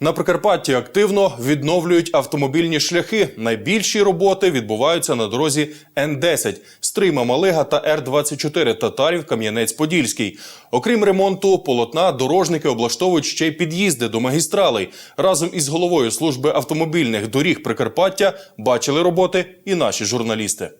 На Прикарпатті активно відновлюють автомобільні шляхи. Найбільші роботи відбуваються на дорозі Н-10 Стрима Малига та Р-24 Татарів Кам'янець-Подільський. Окрім ремонту полотна, дорожники облаштовують ще й під'їзди до магістралей. Разом із головою служби автомобільних доріг Прикарпаття бачили роботи і наші журналісти.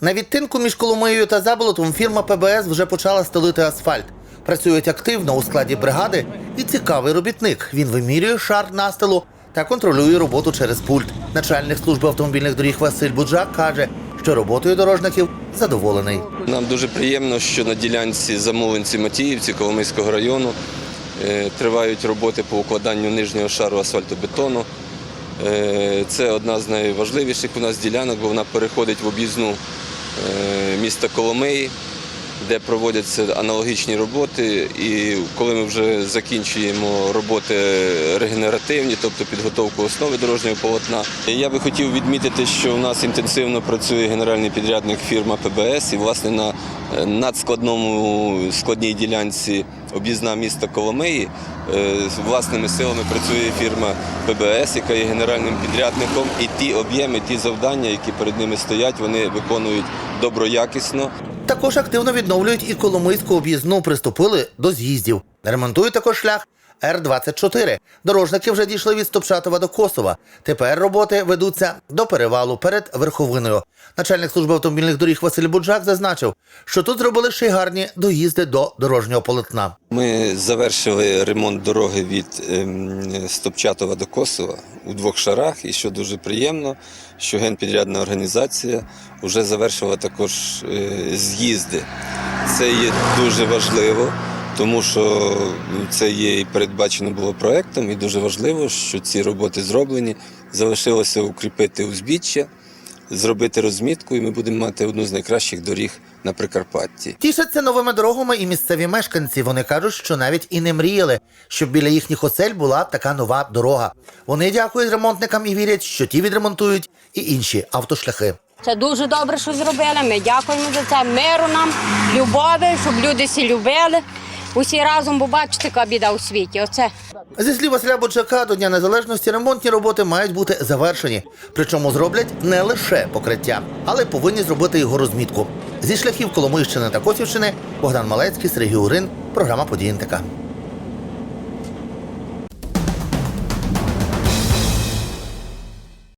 На відтинку між Коломиєю та Заболотом фірма ПБС вже почала стелити асфальт. Працюють активно у складі бригади і цікавий робітник. Він вимірює шар настилу та контролює роботу через пульт. Начальник служби автомобільних доріг Василь Буджак каже, що роботою дорожників задоволений. Нам дуже приємно, що на ділянці замовленці Матіївці Коломийського району е, тривають роботи по укладанню нижнього шару асфальтобетону. Е, Це одна з найважливіших у нас ділянок, бо вона переходить в об'їзну е, міста Коломиї, де проводяться аналогічні роботи. І коли ми вже закінчуємо роботи регенеративні, тобто підготовку основи дорожнього полотна, я би хотів відмітити, що у нас інтенсивно працює генеральний підрядник фірма ПБС, і власне на е, надскладному складній ділянці об'їзна міста Коломиї е, власними силами працює фірма ПБС, яка є генеральним підрядником, і ті об'єми, ті завдання, які перед ними стоять, вони виконують доброякісно. Також активно відновлюють і Коломийську об'їзну, приступили до з'їздів. Ремонтують також шлях Р-24. Дорожники вже дійшли від Стопчатова до Косова. Тепер роботи ведуться до перевалу перед верховиною. Начальник служби автомобільних доріг Василь Буджак зазначив, що тут зробили ще й гарні доїзди до дорожнього полотна. Ми завершили ремонт дороги від ем, Стопчатова до Косова у двох шарах. І що дуже приємно, що генпідрядна організація вже завершила також е, з'їзди. Це є дуже важливо, тому що це є і передбачено було проектом, і дуже важливо, що ці роботи зроблені. Залишилося укріпити узбіччя, зробити розмітку, і ми будемо мати одну з найкращих доріг на Прикарпатті. Тішаться новими дорогами і місцеві мешканці. Вони кажуть, що навіть і не мріяли, щоб біля їхніх осель була така нова дорога. Вони дякують ремонтникам і вірять, що ті відремонтують і інші автошляхи. Це дуже добре, що зробили. Ми дякуємо за це. Миру нам, любові, щоб люди всі любили. Усі разом, бо бачите, яка біда у світі. Оце. Зі слів Василя Боджака, до Дня Незалежності ремонтні роботи мають бути завершені. Причому зроблять не лише покриття, але повинні зробити його розмітку. Зі шляхів Коломийщини та Косівщини Богдан Малецький, Сергій Урин, програма «Події НТК».